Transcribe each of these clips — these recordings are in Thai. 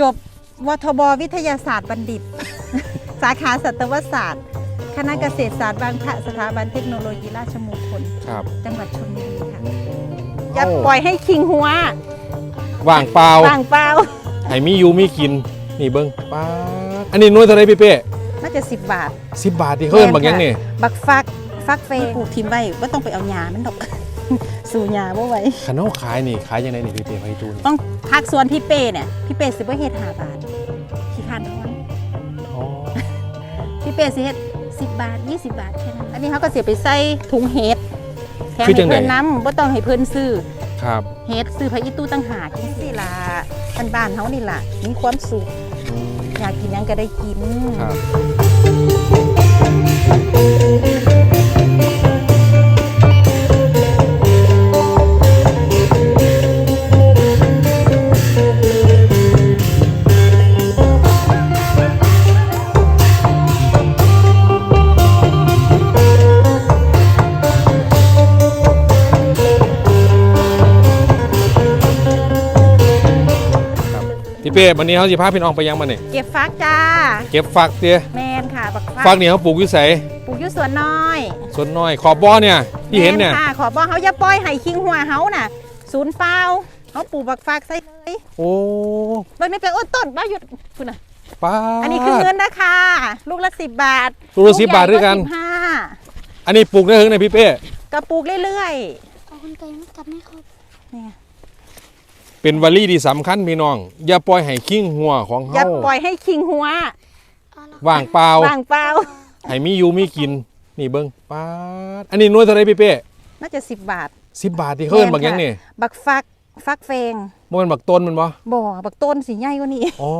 จบวทบวิทยาศาสตร์บัณฑิต สาขาสัตวศาสตร์ คณะเกษตรศาสตร์บางพระสถาบันเทคโนโลยีราชมงคลครับจังหวัดชลบุรีค่ะอย่าปล่อยให้คิงหัวว่างเปล่าว่างเปล่าให้มีอยู่มีกิน นี่เบิ้งป้าดอันนี้หน้วยเท่าไรพี่เป้น่าจะ10บาทสิบบาทที่เขาเอิ้นบักหยังนี่บักฟักฟักเฟยปลูกทิมไว้ว่าต้องไปเอาหญ้ามันดอก สู่หญ้าบ่ไหวขนมขายนี่ขายยังไงนี่พี่เป้ไฟตูนต้องพักส่วนพี่เป้เนี่ยพี่เป้สิบ่เฮ็ด5บาทขี้คร้านทอนอ๋อพี่เป้สิเฮ็ด10 บาท 20 บาทแค่นั้นอันนี้เขาก็เสียไปใส่ถุงเฮ็ดแถมคือให้จังไดเพิ่นน้ำบ่ต้องให้เพิ่นซื้อครับเฮ็ดซื้อพระอีตู้ตั้งหากจังซี่ล่ะบ้านๆเฮานี่ล่ะมีความสุขอืมอยากกินหยังก็ได้กินครับ เป้วันนี้เขาสิพาพี่น้องไปยังมาเนี่ยเก็บฟักจ้า เก็บฝักเตี้ยแมนค่ะบักฟัฝักนี่เขาปลูกอยู่ไสปลูกอยู่สวนน้อยส่วนน้อย ขอบบ่อเนี่ยที่เห็นเนี่ยแม่ค่ะขอบอกเขาอย่าปล่อยให้คิงหัวเฮาน่ะ ศูนย์เปล่าเขาปลูกบักฟักใส่เลยโอ้เบิ่งนี่เป็นโอ้ต้นบ้าหยุดคุณน่ะป้าดอันนี้คือเงินนะคะ ลูกละสิบบาทลูกละ10บาทด้วยกันสิบห้าอันนี้ปลูกได้ถึงไหนพี่เป้กระปลูกเรื่อยเอาคนไกลมาจับไม่ครบๆเนี่ย เป็นวลีที่สำคัญพี่น้อง อย่าปล่อยให้คิงหัวของอย่าเฮาปล่อยให้คิงหัวเอาละว่างเปล่าว่างเปล่าให้มีอยู่มีกิน นี่เบิ้งป้าดอันนี้หน้วยเท่าไรพี่เป้น่าจะสิบบาทสิบบาทที่เขาเอิ้นบักหยังนี่บักฟักฟักเฟงบ่แมันบักต้นมันบ่บ่บักต้นสีใหญ่กว่านี้ อ๋อ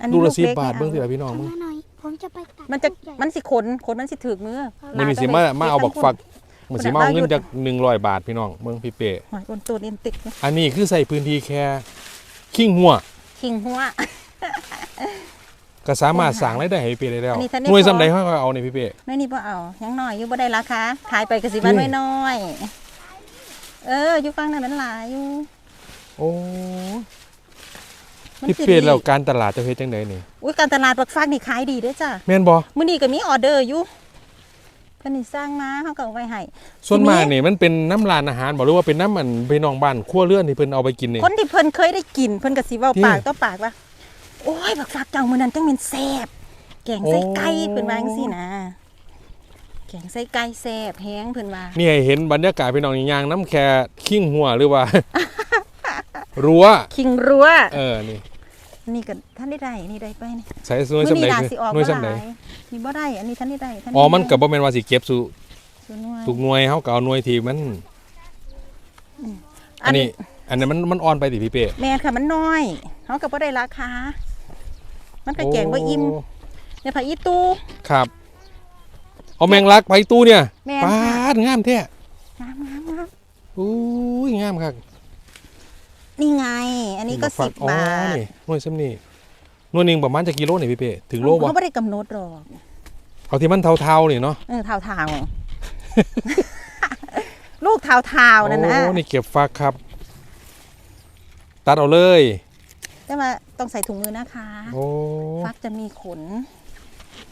อนนี้ลูกละลูกสิบเล็กบาทไม่เอา เบิ้งสิล่ะพี่น้องทำมึง มาหน่อย ผมจะไปตัดมันจะลูกใหญ่มันสิขนขนมันสิถึกมือ มันนี่สิมามาเอาบักฟัก มันสิมาเอาเงินจาก100บาทพี่น้องเบิ้งพี่เป้หอยคนตัวเอ็นติกเนี่ยอันนี้คือใส่พื้นที่แค่คิงหัวคิงหัวก็สามารถสั่งรายได้ให้พี่เป้ได้แล้วอันนี้ท่านได้หน่วยพอซ้ำใดเขาก็เอานี่พี่เป้น้อยนี่บ่เอายังน้อยอยู่บ่ได้ราคาขายไปก็สิว่านี่น้อยๆเอออยู่ฟังนั้นมันหลายอยู่โอ้มันพี่สิเป้ดีแล้วการตลาดจะเฮ็ดจังไดนี่อุ้ยการตลาดบักฟักนี่ขายดีเด้อจ้ะแม่นบ่มื้อนี้ก็มีออเดอร์อยู่ เพิ่นนี่สร้างมาเฮาก็เอาไว้ให้ส่วนมากทีนี้นี่มันเป็นน้ำร้านอาหารบ่หรือว่าเป็นน้ำมันพี่น้องบ้านครัวเรือนที่เพิ่นเอาไปกินนี่คนที่เพิ่นเคยได้กินเพิ่นก็สิเว้าที่ปากต่อปากว่า โอ้ยบักฟักเจ้ามื้อนั้นจังเป็นแซ่บแกงใส่ไก่โอ้เพิ่นว่าจังซี่นะแกงใส่ไก่แซ่บแฮงเพิ่นว่านี่ให้เห็นบรรยากาศพี่น้องนี่ยางน้ำแค่ขิ้งหัวหรือว่า รั้วคิงรั้ว เออนี่ นี่ก็ท่านได้ได้นี่ได้ไปนี่ใช้หน่วยมื้อสำนี้ใดน่าคือสิออกหน่วยบ่สำหใดลายนี่บ่ได้ อันนี้ท่านได้ได้ท่านอ๋อมันได้ก็บ่แม่นว่าสิเก็บสู่ส่วนหน่วยทุกหน่วยเฮาก็เอาหน่วยที่มัน อันนี้ อันนั้นมันมันอ่อนไปติพี่เป้แม่นค่ะมันน้อยเขาก็บ่ได้ราคา มันก็แกงบ่อิ่มโในผักอีตูครับเอาแมงลักไปตู้เนี่ยแม่นปาค่ะดงามแท้งามงามงามอุ้ยงามครับ นี่ไง อันนี้ก็ฝัสิบบาทนี่หน่วยซ้ำนี่หน่วยหนึงประมาณจะกิโลนี่พี่เป้ถึงโลบ่เขาไม่ได้กำหนดหรอกเอาที่มันเทาๆนี่เนาะเออเทาเทาๆลูกเทาเทาๆนั่นนะโอ้นี่เก็บฟักครับ ตัดเอาเลยแต่ว่าต้องใส่ถุงมือนะคะโอ้ฟักจะมีขน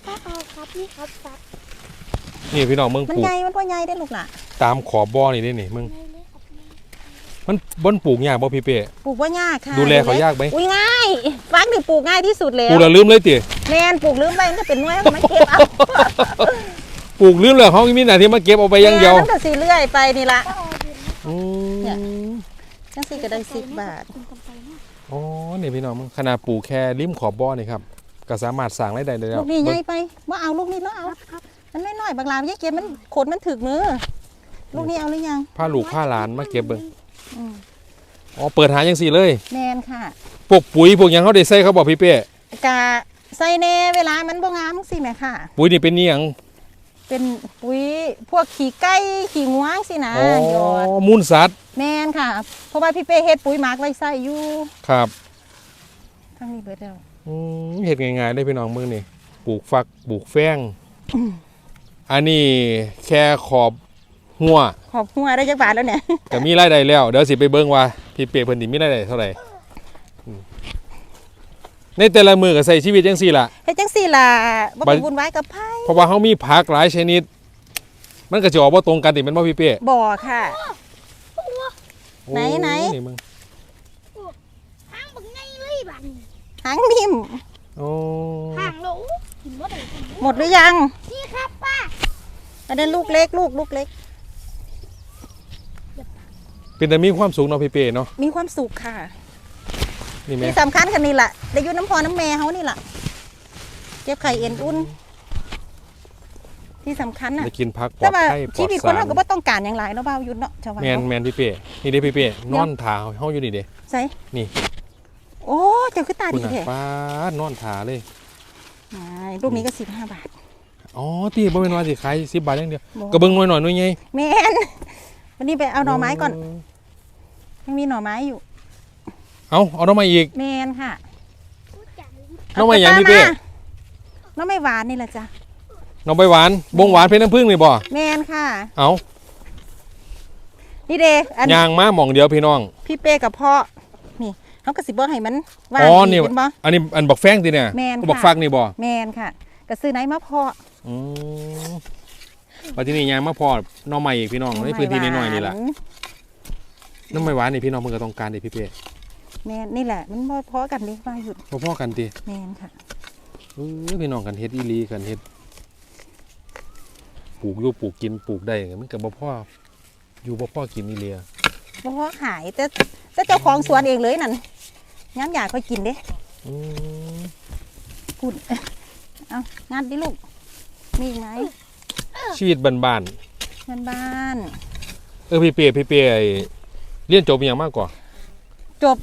ป้าเอาครับนี่ครับซับนี่พี่น้องเมืองมันปลูกใหญ่มันพ่อใหญ่ได้อลูกล่ะ ตามขอบบ่อนี่ได้นี่มึง ไม่เลยครับแม่ มันบนปลูกยากบ่พี่เป้ ปลูกว่ายากค่ะดูแลเขายากไหม อุ้ยง่ายฟักนี่ปลูกง่ายที่สุดแล้ปลูวกแล้วลืมเลยติแมนปลูกลืมไปมันก็เป็นหน้วยมันไม่เก็บเอาปลูกลืมเลยเขามีหน้าที่มาเก็บเอาไปอย่างเดียวแม่มันก็สีเลื่อยไปนี่ละป้าเอาดินมาอืเนี่ยมจังสีก็ได้สิบบาทกินกันไปเนี่ยอ๋อนี่พี่น้องมึงขนาดปลูกแค่ริมขอบบ่อนี่ครับก็สามารถสร้างรายได้ได้แล้ลูวกนี่ใหเบิ่ญ่งไปว่าเอาลูกนี้แล้วเอาครับมันน้อยๆบางลาวแยกเก็บมันขนมันถึกมือ ลูกนี้เอาหรือยังพาลูกพาหลานมาเก็บเบิ่ง อืมอ๋อเปิดหาจังซี่เลยแมนค่ะพวกปุ๋ยพวกหยังเขาได้ใส่เขาบอกพี่เป้กะใส่แน่เวลามันบ่งามสิแม่ค่ะ ปุ๋ยนี่เป็นนี่หยังเป็นปุ๋ยพวกขี้ไก่ขี้งวงสินะอ๋อยอดมูลสัตว์แมนค่ะ เพราะว่าพี่เป้เฮ็ดปุ๋ยหมักไว้ใส่อยู่ครับทั้งนี้เบิดแล้วอืมเห็ดง่ายๆได้พี่น้องมึงนี่ปลูกฟักปลูกแฟงอันนี้แค่ขอบ หัวขอบหัวได้จักบาทแล้วเนี่ยก็มีรายได้แล้ว เดี๋ยวสิไปเบิ่งว่าพี่เป้เพิ่นสิมีรายได้เท่าไหร่อืมในแต่ละมือก็ใส่ชีวิตจังซี่ล่ะเฮ็ดจังซี่ล่ะบ่บัไปดวุ่นวายกับไผเพราะว่าเขามีผักหลายชนิด มันก็จะออกว่าตรงกันติเป็นบ่พี่เป้บ่ค่ะ ไหนไหนโอ้นี่มึงห่างบังไงเลยบัดนหางมิมโอ้ห่างโหลกินว่าได้หมดหรือยัง นี่ครับป้าอันนั้นลูกเล็กลูกลูกเล็ก เป็นแต่มีความสุขเนาะพี่เป้เนาะมีความสุขค่ะนี่แม่ที่สำคัญกันนี่แหละได้อยุ่น้ำพอน้ำแม่เขานี่แหละเก็บไข่เอ็นอุ่น ที่สำคัญน่ะได้กินผักปลแต่อดว่าภัยปลชีอดวิตคสานรเราก็บ่ต้องการอย่างไรเนาะบ่าวยุดเนาะชาวบ้านแมนเนาะแมนพี่เป้นี่เด้พี่เป้นอนถาเฮาอยู่นี่เด้ ใส่นี่ โอ้เจ้าคือตาคุณดีน่ะแท้ป้านอนถาเลยอ่ารูปนี้ก็สิบห้าบาท อ๋อที่บ่เป็นว่าสิขาย10บาทอย่างเดียวบ่ ก็เบิ่งหน่อยหน่อยหน่อยไงแมน วันนี้ไปเอาหน่อไม้ก่อน ยังมีหน่อไม้อยู่เอาเอาหน่อไม้อีกแมนค่ะพูดจาหน่อไม้หยังพี่เป้หน่อไม้หวานนี่แหละจ้ะหน่อไม้หวาน บงหวานเพชรน้ำผึ้งนี่บ่แมนค่ะ เอานี่เดอันยางมาหม่องเดียวพี่น้อง พี่เป้กับพ่อ นี่เขาก็สิบ่ให้มันว่างอ๋ออีนี่กเป็นบ่อันนี้อันบักแฟงติเนี่ยแม่นค่ะบักฟักนี่บ่แมนค่ะก็ซื้อไหนมาพ่ออื มปัจจุบันยางมาพอหน้องใหม่อีกพี่น้องในพื้นที่น้อยๆนี่แหละหวาน้ำไม่หวานนี่พี่น้องเพิ่งก็ต้องการดิพี่เป้แมนนี่แหละ มันบ่พอกันดิว่าหยุดพอพ่อกันติแมนค่ะเออพี่น้องกันเฮ็ดอีหลีกันเฮ็ดปลูกอยู่ปลูกกินปลูกได้มันก็บ่พ่ออยู่บ่พ่อกินอีเลียบ่พอขายแต่แต่เจ้าของสวนเองเลยนั่นย้ำอยากค่อยกินเด้อืมพูดเอางานดิลูกมีอีกไหม ชีวิตบ้านบ้านบ้านๆเออพี่เป้พี่เป้ไอ้เรียนจบอหย่างมากกว่า จบ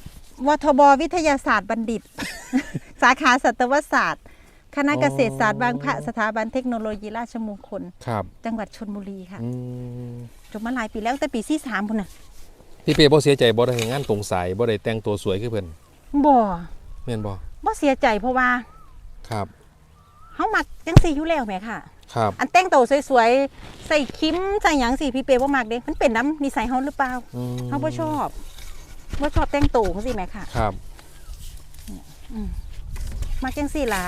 วทบวิทยาศาสตร์บัณฑิต สาขาสัตวศาสตร์ คณะเกษตรศาสตร์บางพระสถาบันเทคโนโลยีราชมงคล ครับจังหวัดชนบุรีค่ะ อืมจบมาหลายปีแล้วตั้งแต่ปีที่สามพุ่นน่ะพี่เป้บ่เสียใจบ่ได้เฮ็ดงานตรงสายบ่ได้แต่งตัวสวยคือเพิ่นบ่แม่นบ่บ่เสียใจเพราะว่าครับ เฮามักจังซี่อยู่แล้วแหมค่ะ ครับอันแต่งตัวสวยๆ ใส่คิมใส่หยังสิพี่เปบ่มักเด้มันเป็นน้ำนิสัยเฮาหรือเปล่าอืมเฮาบ่ชอบบ่ชอบแต่งตัวจังซี่แหมค่ะ ครับ มักจังซี่ล่ะ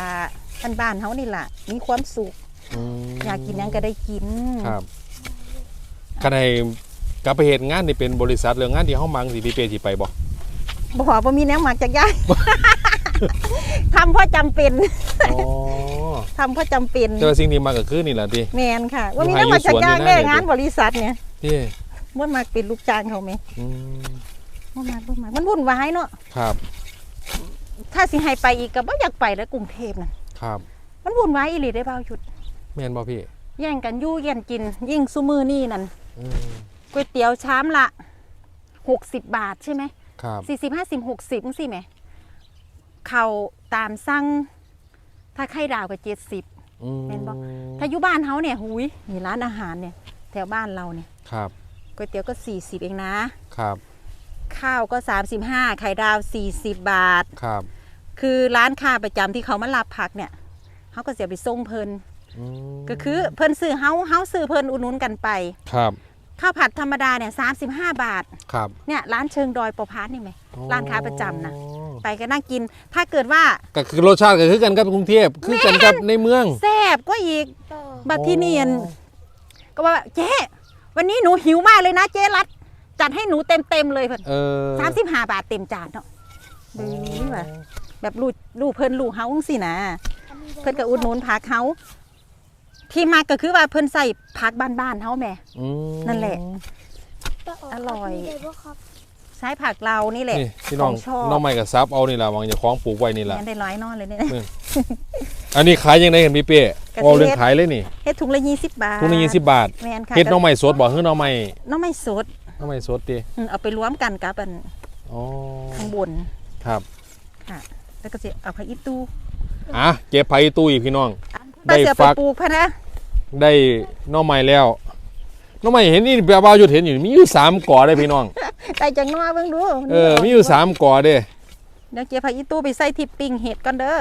บ้านๆเฮานี่ล่ะ มีความสุข อืมอยากกินหยังก็ได้กิน ครับคันให้กลับไปเฮ็ดงานนี่เป็นบริษัทเรื่องงานที่เฮามังสิพี่เป้สิไปบ่บ่บ่มีแนวมักจักอย่าง ทำเพราะจำเป็นอ๋อทำเพราะจำเป็นแต่ว่าสิ่งที่มาก็คือนี่แหละติแม่นค่ะ ว่ามีแนวมักจักอย่างอยู่แน่สวนนี่นะงานบริษัทเนี่ยพี่บ่มักเป็นลูกจ้างเขาแม่อืมบ่มักบ่มักมันวุ่นวายเนาะครับ ถ้าสิให้ไปอีกก็บ่อยากไปแล้วกรุงเทพน่ะครับ มันวุ่นวายอีหลีได้เบาหยุดแม่นบ่พี่แย่งกันยู่แย่งกิน ยิ่งซุมือนี่นั่นอืมก๋วยเตี๋ยวชามละหกสิบบาทใช่ไหมครับสี่สิบห้าสิบหกสิบสิไหม เขาวตามสั่งถ้าไข่ดาวก็เจ็ดสิบอืมแม่นบ่ถ้าอยู่บ้านเขาเนี่ยหุยมีร้านอาหารเนี่ย แถวบ้านเราเนี่ยครับก๋วยเตี๋ยวก็สี่สิบเองนะครับ ข้าวก็สามสิบห้าไข่ดาวสี่สิบบาทครับ คือร้านค้าประจำที่เขามารับผักเนี่ยเขาก็เสียไปส่งเพลินอืมก็คือเพิ่นซื้อเฮาเฮาซื้อเพิ่นอุดหนุนกันไปครับ ข้าวผัดธรรมดาเนี่ยสาบาท ครับเนี่ยร้านเชิงดอยประพาสนี่ไหม ร้านค้าประจำนะอ๋อไปก็นั่งกิน ถ้าเกิดว่าก็คือรสชาติก็คือกันกับกรุงเทพคือกันกับในเมือง แซ่บก็อีกต่อบัดที่เนียน ก็ว่าเจ๊วันนี้หนูหิวมากเลยนะเจ๊รัด จัดให้หนูเต็มเต็มๆเลยเพิ่นเออสามสิบห้าบาทเต็มจานเนาะดีว่ะแบบลูกลูกเพิ่นลูกเฮาสินะ เพิ่นก็อุดหนุนผักเฮา ที่มากก็คือว่าเพิ่นใส่ผักบ้านๆเฮาแหม่ อืมนั่นแหละต่อร่อยมีได้บ่ครับใช้ผักเรานี่แหละ นี่พี่น้องของชอบ น้องใหม่กับซับเอานี่ล่ะวางอย่าคล้องปลูกไว้นี่ล่ะแม่นได้ร้อยนอนเลยเนี่ย อันนี้ขายยังไงกันพี่เป้กะทิเอาเรื่องขายเลยนี่เฮ็ดถุงละยี่สิบบาททุกนี้ยี่สิบบาทแม่นค่ะเฮ็ดน้องใหม่สดบ่คือน้องใหม่น้องไม่สดน้องใหม่สดติอืมเอาไปรวมกันกับอันอ๋อข้างบนครับ ค่ะ แล้วก็จะเอาผักอีตู้อะเก็บไผ่ตู้อีกพี่น้อง ได้ป้าเสือฟัไปกปลูกพะนะได้น้องใหม่แล้วน้องใหม่เห็นนี่เปียบ้าวหยุดเห็นอยู่มีอยู่สามก่อได้พี่น้องได้จังน้อยเบิ่งดูเออมีอยู่สามก่อเด้เดี๋ยวเก็บผักอีตู้ไปใส่ทิปปิ้งเห็ดก่อนเด้อ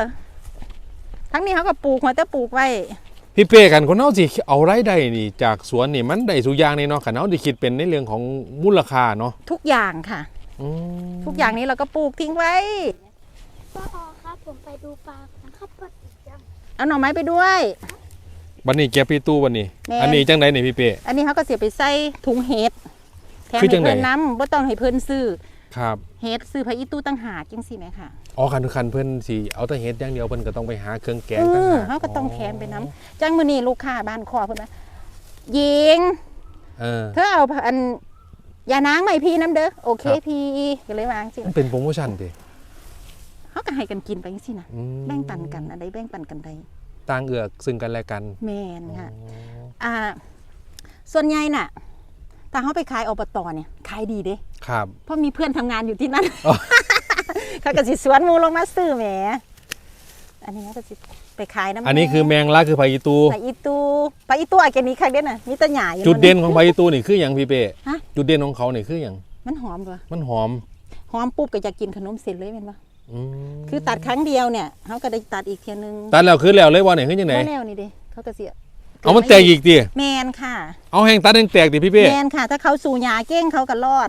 ทั้งนี้เขาก็ปลูกหัวแต่ปลูกไว้พี่เป้กันคนเฮาสิเอารายได้นี่จากสวนนี่มันได้ทุกอย่างนี่เนาะคันเฮาสิคิดเป็นในเรื่องของมูลค่าเนาะทุกอย่างค่ะ อืม ทุกอย่างนี้เราก็ปลูกทิ้งไว้ป้าออครับ ผมไปดูปลานะครับปลาติดจัง เอาหน่อไม้ไปด้วยบันนี้เก็บพี่ตู้บันนี้ แม่นอันนี้จังไดนี่พี่เป้ อันนี้เขาก็เสียไปใส่ถุงเห็ดแถมคือจัให้งใด เพิ่นน้ำบ่ต้องให้เพิ่นซื้อครับ เห็ดซื้อพระอีตู้ตั้งหากจังซี่ไหมค่ะอ๋อคันคันเพิ่นสิเอาแต่เฮ็ดอย่างเดียวเพิ่นก็ต้องไปหาเครื่องแกเองต่างอหากเขาก็ต้องแถมไปน้ำจังมื้อนี้ลูกค้าบ้านคอเพิ่นว่ายิง เออ เธอเอาอันยานางใหม่พี่น้ำเด้อโอเคครับ พี่ก็เลยวาจังสิมันเป็นโปรโมชั่นติ เขาก็ให้กันกินไปจังซี่นะอืมแบ่งปันกันอันใดแบ่งปันกันใดต่างเอือกซึ่งกันและกันแม่นค่ะอ๋ออ่าส่วนใหญ่น่ะถ้าเขาไปขายอบตเนี่ยขายดีเด้ครับ เพราะมีเพื่อนทำงานอยู่ที่นั่นอ๋อ เขาก็สิสวนหมูลงมาซื้อแหมอันนี้เขาก็สิไปขายน้ำอันนี้คือแมงลักคือไผอีตู ไปอีตูไปอีตูอาเกนี้คักเด่นน่ะมีแตะหยาอยู่จุดเด่นของไผอีตูนี่คือหยังพี่เป้ฮะจุดเด่นของเขานี่คือหยังมันหอมปะมันหอม หอมปุ๊บก็อยากกินขนมเส้นเลยแม่นปะ อืมคือตัดครั้งเดียวเนี่ยเขาก็ได้ตัดอีกเทียนึงตัดแล้วคือแล้วเลยว่าเนี่ยคือจังไดพอแล้วนี่เด้เขาก็เสียเอามันแตกอีกติแมนค่ะ เอาแห้งตัดแห้งแตกติพี่เป้แมนค่ะ ถ้าเขาสู่หยาเก้งเขาก็รอด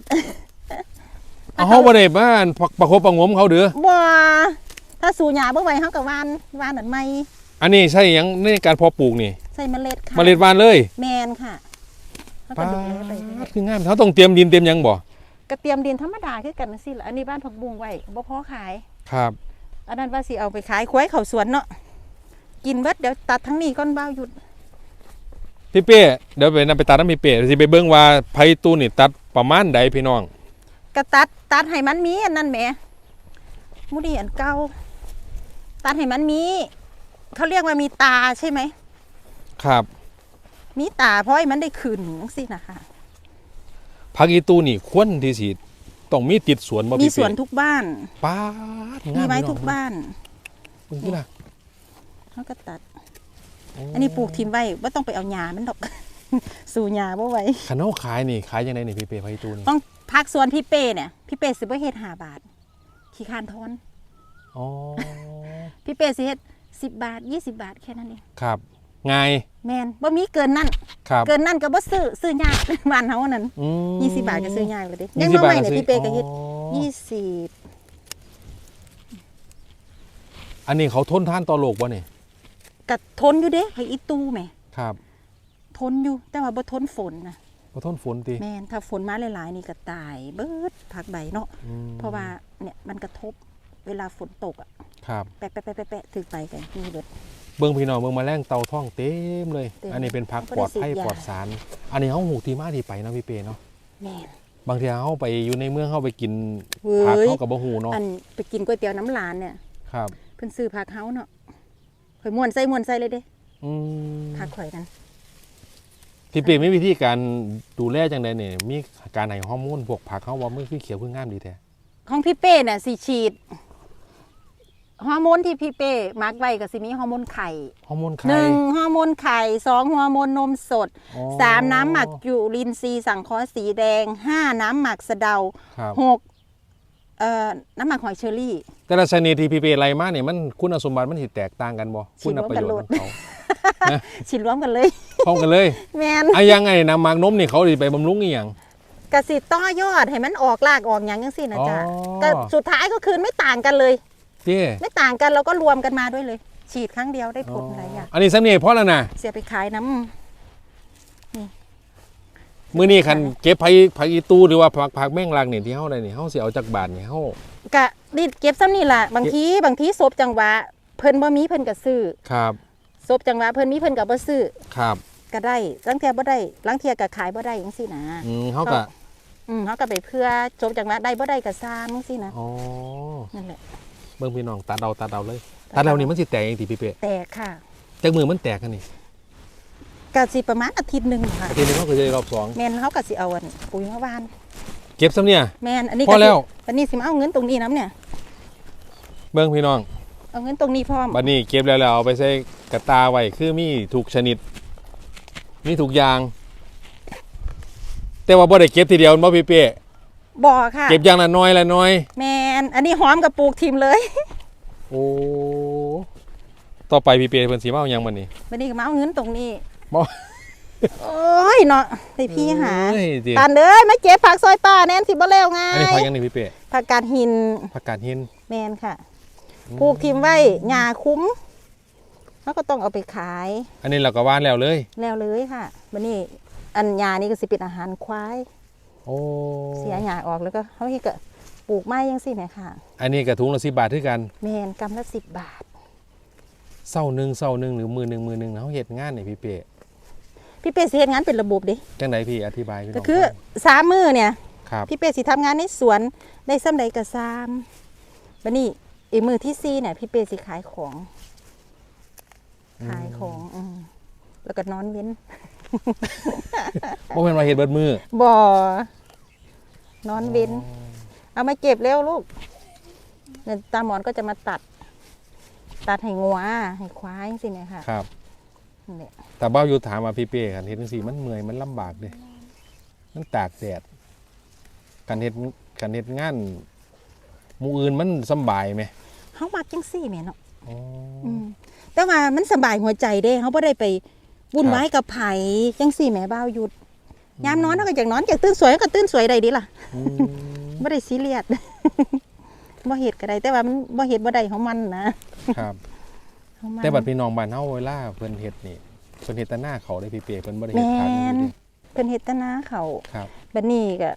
เอาเฮาบ่ได้บ้านประประคบประหงมเขาเด้อบ่ถ้าสู่หยาเมื่อไหร่เขาก็วานวานอันไม่อันนี้ใช่หยังในการเพาะปลูกนี่ใส่เมล็ดค่ะเมล็ดหวานเลย แมนค่ะเขาก็ป้าดูแลไปเรื่อยดคืองามเขาต้องเตรียมดินเตรียมหยังบ่ กระเตรียมดินธรรมดาคือกันสิล่ะอันนี้บ้านผักบุ้งไว้บ่พอขาย ครับอันนั้นว่าสิเอาไปขายควายเขาสวนเนาะกินเบิดเดี๋ยวตัดทั้งนี้ก่อนบ้าวหยุดพี่เป้เดี๋ยวไปนำไปตัดน้ำพี่เป้สิไปเบิ่งว่าไผตูนี่ตัดประมาณใดพี่น้อง กระตัดตัดให้มันมีอันนั้นแหมมุดีอันเก่าตัดให้มันมีเขาเรียกว่ามีตาใช่ไหม ครับ มีตาเพราะให้มันได้ขึ้นสินะคะ ผักอีตูนี่ควรที่สิต้องมีติดสวนบ่มีพี่สวนเป้ทุกบ้าน ป้าดงามีไม้พี่น้องทุกบ้านเบิ่งที่ล่ะเขาก็ตัด อันนี้ปลูกทิมไว้ว่าต้องไปเอาหญ้ามันดอก สู่หญ้าบ่ไหว้คันเฮาขายนี่ขายจังไดนี่พี่เป้ผักอีตูนี่ต้องพักสวนพี่เป้เนี่ยพี่เป้สิบ่เฮ็ด5บาท ขี้คร้านทอน อ๋อพี่เป้สิเฮ็ด10บาท20บาทแค่นั้นเอง ครับ ง่ายแม่นบ่มีเกินนั่น ครับ เกินนั่นก็บ่ซื้อซื้อยาก บ้านเฮานั่นอืม20บาทก็ซื้อยากเลยเด้ยี่ยังสิบมาใหม่บาทเนี่ยซื้อพี่เป้ก็เฮ็ดอ๋อ ยี่สิบอันนี้เขาทนทานต่อโลกบ่นี่ก็ทนอยู่เด้ให้อีตู้แหมครับทนอยู่แต่ว่าบ่ทนฝนนะบ่ทนฝนติแม่นถ้าฝนมาหลายๆนี่ก็ตายเบิดผักใบเนาะอืมเพราะว่าเนี่ยมันกระทบเวลาฝนตกอะครับ แปะแปะแปะแปะแปะถึงไปกันนี่เบิด เบิ่งพี่น้องเบิ่งแมลงเต่าท้องเต็มเลย เต็มอันนี้เป็นผักเขาปก็ลอได้ดภัยฉีดยา ปลอดสาร อันนี้เฮาหูที่มาที่ไปเนาะพี่เป้เนาะแม่น บางทีเฮาไปอยู่ในเมืองเฮาไปกินเว้ผักยเฮาก็บ่ฮู้เนาะอันไปกินก๋วยเตี๋ยวน้ำหลานเนี่ยครับเพิ่นซื้อผักเฮาเนาะข่อยม่วนใส่ม่วนใส่เลยเด้อืมผักข่อยกันพี่เป้มีวิธีการดูแลจังไดเนี่ยมีการให้ฮอร์โมนพวกผักเฮาว่ามันคือเขียวคืองามดีแท้ของพี่เป้น่ะสิฉีด ฮอร์โมนที่พี่เป้มักไว้ก็สิมีฮอร์โมนไข่ฮอร์โมนหไข่นึ่งฮอร์โมนไข่สองฮอร์โมนนมสดอ๋อสามน้ำหมักจุลินทรีย์สังเคราะห์สีแดงห้าน้ำหมักสะเดาครับหกเอ่อน้ำหมักหอยเชอรี่ แต่ละชนิดที่พี่เป้ไล่มาเนี่ยมันคุณสมบัติมันสิแตกต่างกันบ่ฉีคุดณร่วมประกันโยชน์โลดของเขาฉีดรวมกันเลยพร้อมกันเลยแมนอะยังไงน้ำหมากนมนี่เขาสิไปบำรุงอีหยังกระสิต่อยอดให้มันออกรากออกอย่างจังสินะจ๊ะอ๋อก็สุดท้ายก็คือไม่ต่างกันเลย เจ้ไม่ต่างกันเราก็รวมกันมาด้วยเลย ฉีดครั้งเดียวได้ผลหลายอย่างอันนี้สำเนียงเพราะแล้วนะเสียไปขายน้มื้อนี้คันเก็บผักผักอีตูหรือว่าผักผักแมงลักนี่ที่เฮาได้นี่เฮาสิเอาจากบาทนี่เฮาำกะดิดเก็บซ้ำนี่ล่ะบางทีบางทีศพจังหวะเพิ่นบ่มีเพิ่นก็ซื้อครับศพจังหวะเพิ่นมีเพิ่นก็บ่ซื้อครับก็ได้ลังเทียบ่ได้ลังเทียก็ขายบ่ได้จังซี่นะอืมเฮาก็อืมเขาก็ไปเพื่อจบจังหวะได้บ่ได้ก็ซ่าจังซี่นะอ๋อนั่นแหละ เบิ่งพี่น้องตัดเอาตัดเอาเลยตัดเอานี่มันสิแตกเองติพี่เป้แตกค่ะจักมือมันแตกกันนี่ก็สิประมาณอาทิตย์หนึงค่ะอาทีนึงเฮาก็จะได้รอบสองแม่นเขาก็สิเอาอันปุ๋ยมาหว่าน เก็บซ้ำเนี่ย แม่นอันนี้พอก็สิแล้วอันนี้สิมาเอาเงินตรงนี้นํเนี่ย เบิ่งพี่น้องเอาเงินตรงนี้พร้อมบัดนี้เก็บแล้วแล้วเอาไปใส่กระตาไว้คือมีทุกชนิด มีทุกอย่าง แต่ว่าบ่ได้เก็บทีเดียวบ่พี่เป้ บ่ค่ะเก็บอย่างละน้อยละน้อย แม่นอันนี้หอมกับปลูกทิมเลยโอ้ต่อไปพี่เป้เพิ่นสิมาเอาหยังบัดนี้บัดนี้ก็มาเอาเงินตรงนี้ บ่โอ้ยเนาะให้พี่หาเอ้ยติปานเด้ยมาเก็บผักซอยป้าแน่นสิบ่แล้วไงอันนี้ผักหยังนี่พี่เป้ผักกาดหินผักกาดหินแม่นค่ะปลูกทิมไว้หญ้าคุ้มเขาก็ต้องเอาไปขายอันนี้เราก็ว่านแล้วเลยแล้วเลยค่ะวันนี้อันหญ้านี่ก็สิเป็นอาหารควาย โอ้เสียหญ้าออกแล้วก็เขาเฮ็ดก็ปลูกไม้ยังสิแหม่ค่ะ อันนี้กระถุงละสิบบาทคือกันแมนกำละสิบบาทเศร้าหนึ่งเศร้าหนึ่งหรือมือหนึ่งมือหนึ่งเขาเฮ็ดงานนี่พี่เป้พี่เป้สิเฮ็ดงานเป็นระบบเด้จังไดพี่อธิบายพี่น้ก็องคือฟังสามมือเนี่ย ครับพี่เป้สิทำงานในสวนได้ซ้ำใดก็ซ้ำบัดนี้อีกมือที่สี่เนี่ยพี่เป้สิขายของ ขายของอืมแล้วก็นอนเว้นบ่แม่นว่าเฮ็ดเบิดมือบ่ นอนเว้นเอามาเก็บเร็วลูกเนี่ยตาหมอนก็จะมาตัด ตัดให้งัวให้ควายสิเนี่ยค่ะครับนั่นแหละแต่เบ้าอยู่ถามมาพี่เป้คันเฮ็ดจังซี่มันเมื่อยมันลำบากเด้มันตากแดดการเฮ็ดการเฮ็ดงานหมู่อื่นมันสำบายไหมเฮามักจังซี่แหม่เนาะอ๋ออ อืมแต่ว่ามันสบายหัวใจเด้เขาบ่ได้ไปวุ่นครับวายกับไผจังสี่แหม่บ้าวหยุด ยามนอนเขาก็อยากนอนอยากตื่นสวยก็ตื่นสวยได้ดิล่ะอืมบ่ได้ซีเรียสบ่เฮ็ดก็ได้แต่ว่ามันบ่เฮ็ดบ่ได้ของมันนะครับ ของมันแต่บัดพี่น้องบ้านเฮาเวลาเพิ่นเฮ็ดนี่เพิ่นเฮ็ดแต่หน้าเขาได้พี่เป้เพิ่นบ่ได้แมเฮ็ดทางนนี้เพิ่นเฮ็ดแตนาเขาครับ บัดนี้ก็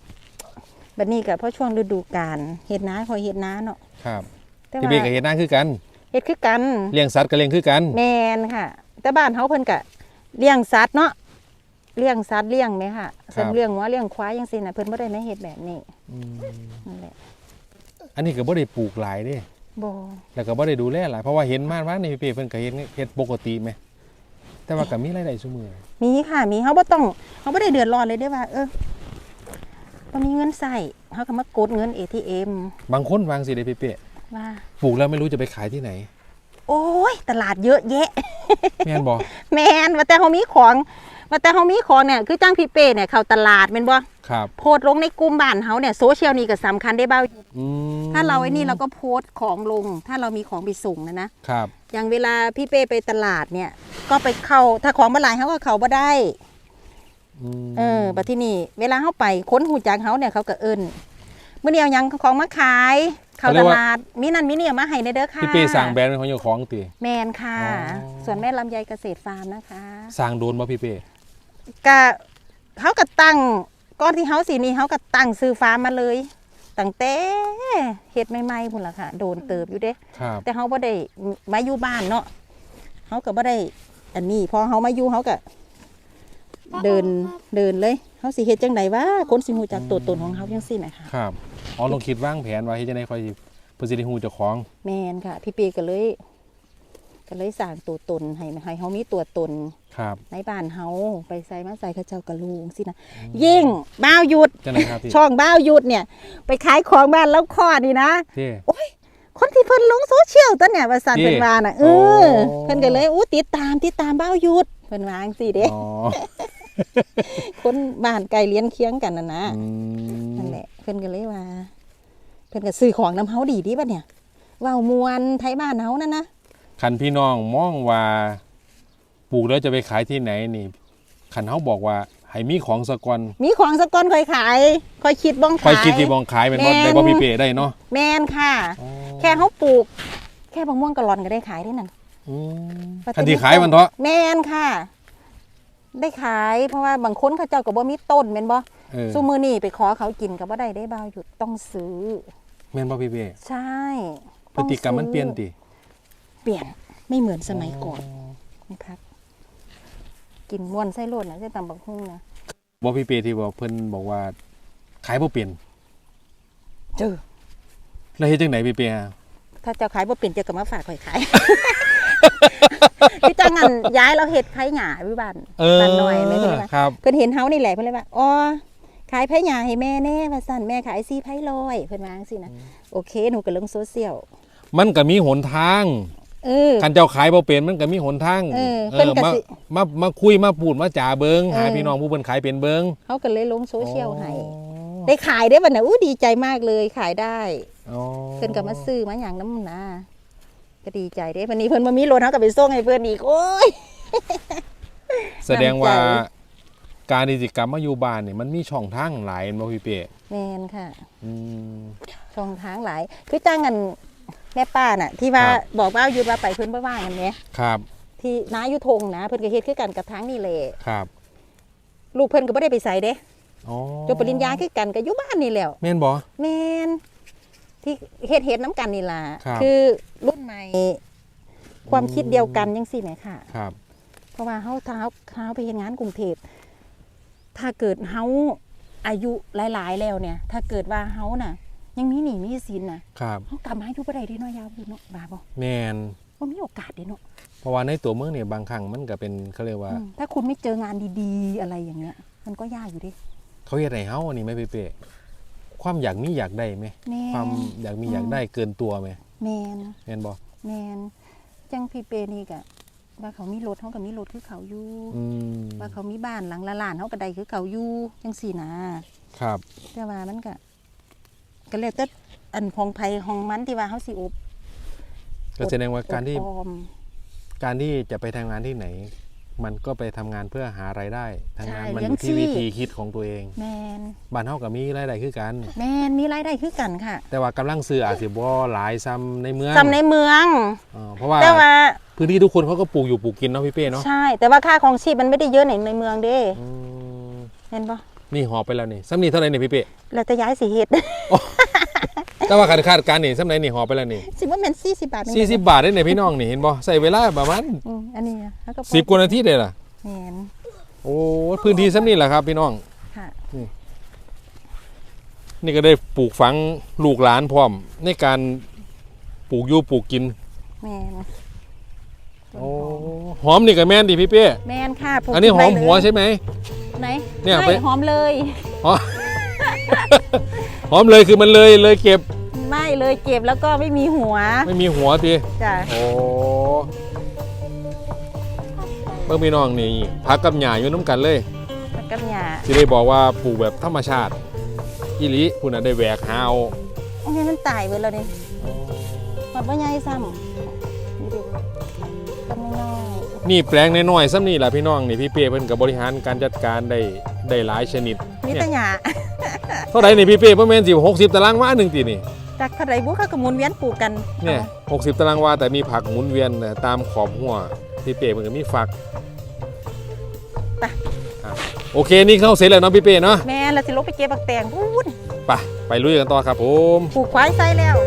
บัดนี้ก็เพราะช่วงฤดูกาลเฮ็ดนาคอยเฮ็ดนาเนาะครับแต่พี่ว่าเป้ก็เฮ็ดหน้าคือกันเฮ็ดคือกัน เลี้ยงสัตว์ก็เลี้ยงคือกัน แมนค่ะ แต่บ้านเฮาเพิ่นก็เลี้ยงสัตว์เนาะ เลี้ยงสัตว์เลี้ยงไหมค่ะสัตว์เลี้ยงวัวเลี้ยงควายจังซี่น่ะเพิ่นบ่ได้มาเฮ็ดแบบนี้อืมนั่นแหละอันนี้ก็บ่ได้ปลูกหลายเด้บ่แล้วก็บ่ได้ดูแลหลายเพราะว่าเห็นมาว่านี่พี่เป้เพิ่นก็เฮ็ดเฮ็ดปกติไหมแต่ว่าก็มีรายได้ซุมื้อมีค่ะมีเฮาบ่ต้องเฮาบ่ได้เดือดร้อนเลยเด้ว่า เออบ่มีเงินใช้เฮาก็มากดเงิน ATM บางคนวางสิเด้พี่เป้ว่าปลูกแล้วไม่รู้จะไปขายที่ไหน โอ้ย ตลาดเยอะแยะ แม่นบ่แม่นว่าแต่เฮามีของ ว่าแต่เฮามีของเนี่ยคือจ้างพี่เป้เนี่ยเข้าตลาดแม่นบ่ครับ โพสต์ลงในกลุ่มบ้านเฮาเนี่ยโซเชียลนี่ก็สำคัญได้เบ้าอืมถ้าเราไอ้นี่เราก็โพสต์ของลง ถ้าเรามีของไปส่งนะนะครับ อย่างเวลาพี่เป้ไปตลาดเนี่ย ก็ไปเข้าถ้าของมาหลายเขาก็เข้าบ่ได้ อืมเออบัดที่นี่เวลาเขาไปค้นหูจักเขาเนี่ยเขาก็เอิ้นเมื่อเดียวยังของมาขายเข้าตลาดมีนั่นมีนี่เอามาให้ในเด้อค่ะพี่เป้สร้างแบรนด์เป็นของเจ้าของติ แมนค่ะ อ๋อ ส่วนแม่ลำไยเกษตรฟาร์มนะคะสร้างโดนบ่พี่เป้ ก็เขาก็ตั้งก้อนที่เขาสีนี้เขาก็ตั้งซื้อฟาร์มมาเลยตั้งแต่เฮ็ดใหม่ๆพุ่นล่ะค่ะ โดนเติบอยู่เด้ ครับแต่เขาบ่ได้มาอยู่บ้านเนาะเขาก็บ่ได้ อันนี้พอเขามาอยู่เขาก็เดินเดินเลยเขาสิเฮ็ดจังไดว่าคนสิฮู้จักตัวตนของเขาจังซี่แหมค่ะ ครับอ๋อลองคิดวางแผนว่าเฮ็ดจังได๋ค่อยสิเพิ่นสิได้ฮู้เจ้าของ แม่นค่ะ พี่ปีก็เลย ก็เลยสร้างตัวตนให้ให้เขามีตัวตนครับ ในบ้านเฮาไปใส่มาใส่เขาเจ้ากระลูงสินะยิ่งบ้าวหยุดจังไดครับพี่ช่องบ้าวหยุดเนี่ย ไปขายของบ้านแล้วข้อนี่นะเจ้คนที่เพิ่นลงโซเชียลตัวเนี่ยว่าสันนี่เพิ่นว่าน่ะเออโอ้ เพิ่นก็เลยอู้ติดตามติดตามบ้าวหยุดเพิ่นว่าจังซี่เด้อ๋อคนบ้านไกลเลี้ยงเคียงกันน่ะนะอืมนั่นแหละเพิ่นก็เลยว่า เพิ่นก็ซื้อของน้ำเฮาดีดีป่ะเนี่ยเว้ามวนไทยบ้านเฮานั่นนะ คันพี่น้องมองว่าปลูกแล้วจะไปขายที่ไหนนี่คันเฮาบอกว่าให้มีของสะก่อนมีของสกอนค่อยขายค่อยคิดบ้องค่อขายยคิดที่มองขายเป็นบ่แม่นได้บ่พี่เป้ได้เนาะแมนค่ะ แค่เขาปลูก แค่บางม่วงกะลอนก็ได้ขายได้นั่นอืมประเทศคันที่ขายมันเถาะแมนค่ะ ได้ขายเพราะว่าบางคนเขาเจ้าก็บ่มีต้นแม่นบ่เออซุมือนี่ไปขอเขากินก็บ่ได้ได้บ่าวหยุดต้องซื้อแม่นบ่พี่เป้ใช่พฤติกรรมมันเปลี่ยนติ เปลี่ยนไม่เหมือนสมัยก่อนนะครับกินม่วนไส้โลดนะใช่ตำบักหุ่งนะบ่พี่เป้ที่บอกเพิ่นบอกว่า ขายบ่เป็นเจอแล้วเฮ็ดจังไดพี่เป้อะถ้าเจ้าขายบ่เป็นเจะก็มาฝากข่อยขายพี่จ้างงานย้ายเราเฮ็ดไผหญ้าวิบ้านเออบ้านน้อยไหมเพิ่นว่าครับเพิ่นเห็นเฮานี่แหละเพิ่นเลยว่าอ๋อขายไผ่หญ้าให้แม่แน่ว่าซั่นแม่ขายซี่ไผ่ลอยเพิ่นว่าจังซี่นะโอเคหนูก็ลงโซเชียลมันก็มีหนทาง เออ คันเจ้าขายบ่เป็นมันก็มีหนทางเออเพิ่นก็มาสิ มามาคุยมาพูดมาจ่าเบิงหาเออพี่น้องผู้เพิ่นขายเป็นเบิงเขาก็เลยลงโซเชียลให้อ๋อได้ขายได้บัดน่ะอู้ดีใจมากเลยขายได้อ๋อเพิ่นก็มาซื้อมาหยังน้ำนะก็ดีใจเด้วันนี้เพิ่นบ่มีรถเฮาก็ไปส่งให้เพิ่นอีกโอ้ย แสดงว่า น้ำใจ การที่สิกรรมมาอยู่บ้านนี่มันมีช่องทางหลายบ่พี่เป้แม่นค่ะ อืม ช่องทางหลาย คือจ้างกัน แม่ป้าน่ะ ที่ว่าครับ บอกว่าหยุดว่าไปเพิ่นบ่ว่ากันแหมครับที่น้าอยู่ทงนะเพิ่นก็เฮ็ดคือกันกับทางนี่แหละครับลูกเพิ่นก็บ่ได้ไปไสเด้อ๋อจบปริญญาคือกันก็อยู่บ้านนี่แหล้ว แม่นบ่ แม่นที่เฮ็ดเฮ็ดน้ำกันนี่ล่ะครับ อรุ่นใหม่ ความคิดเดียวกันจังซี่แหมค่ะ ครับเพราะว่าเฮาถ้าเฮาถ้าเฮาไปเฮ็ดงานกรุงเทพถ้าเกิดเฮาอายุหลาย ๆ แล้วเนี่ย ถ้าเกิดว่าเฮาน่ะ ยังมีหนี้มีสินน่ะครับเฮากลับมาอยู่บ่ได้เด้เนาะยาวอยู่เนาะบาบ่แม่นบ่มีโอกาสเด้เนาะเพราะว่าในตัวเมืองเนี่ยบางครั้งมันก็เป็นเขาเรียกว่าอืมถ้าคุณไม่เจองานดีๆ อะไรอย่างเงี้ย มันก็ยากอยู่ดิเขาเฮ็ดให้เฮาอันนี้ไหม่เป๊ะๆความอยากมีอยากได้ไหมแม่ความอยากมีอยากได้เกินตัวไหมแมนแม่นบ่แมนจังพี่เปนี่กะว่าเขามีรถเขาก็มีรถคือเขาอยู่อืมว่าเขามีบ้านหลังละล้านเขาก็ได้คือเขาอยู่จังสี่นะครับ แต่ว่ามันก็ ก็แล้วแต่อันของไผของมันที่ว่าเขาสิอบก็แสดงว่าการที่อบออมการที่จะไปทำงานที่ไหน มันก็ไปทำงานเพื่อหารายได้ทำงานใช่มันเลี้อยงยู่ที่ชีพวิธีคิดของตัวเองแมนบ้านเฮาก็มีรายได้คือกัน แมนมีรายได้คือกันค่ะแต่ว่ากำลังซื้ออาจสิบ่หลายซ้ำในเมืองจำในเมืองอ๋อเพราะว่าแต่ว่าพื้นที่ทุกคนเขาก็ปลูกอยู่ปลูกกินเนาะพี่เป้เนาะใช่ แต่ว่าค่าของชีพมันไม่ได้เยอะในในเมืองเด้อืมเห็นปะ นี่หอบไปแล้วนี่ซ้ำนี่เท่าไหร่นี่พี่เป้แล้วแต่ย้ายสิเฮ็ดแต่ว่าขาดขาดการนี่ซ้ำไหนนี่หอบไปแล้วนี่สิว่าแม่น40 บาทหนึ่งสี่สิบบาทได้เนี่ยพี่น้องนี่เห็นบ่ใส่เวลาประมาณอืมอันนี้อะแล้วก็สิบกว่านาทีเลยล่ะ แม่นโอ้พื้นที่ซ้ำนี่แหละครับพี่น้อง ค่ะ นี่ก็ได้ปลูกฝังลูกหลานพร้อม ในการปลูกอยู่ปลูกกินแม่นโอ้หอมนี่ก็แม่นดิพี่เป้แม่นค่ะปลูกอันนี้หอมหัวใช่ใช่ไหม ไหนเนี่ยไม่ไปหอมเลยอ๋อ หอมเลยคือมันเลยเลยเก็บไม่เลยเก็บแล้วก็ไม่มีหัวไม่มีหัวทีจ้ะโอ้เบิ่งพี่น้องนี่พักกับหญ้าอยู่น้ำกันเลยแล้วก็หญ้าที่ได้บอกว่าปลูกแบบธรรมชาติอีหลิคุณน่ะได้แหวกหาเอาโอ้ยมันตายไปแล้วนี่มันบ่ใหญ่ซ้ำนี่ดูต้นน้อย นี่แปลงน้อยๆซ้ำนี่แหละพี่น้องนี่พี่เป้เพิ่นกับบริหารการจัดการได้ได้หลายชนิดๆมีเนี่ยแต่หญ้าเท่าไหร่นี่พี่เป้ประมาณสิหกสิบตารางวาหนึ่งตีนี่จากเท่าไหร่บุเขาก็หมุนเวียนปลูกกันเนี่ยหกสิบตารางวาแต่มีผักหมุนเวียนน่ะตามขอบหัวพี่เป้เพิ่นก็มีฝักไปอะโอเคนี่เข้าเสร็จแล้วเนาะพี่เป้เนาะแม่แล้วสิลงไปเก็บบักแตงพูดไปไปลุยกันต่อครับผม ปลูกควายใส่แล้ว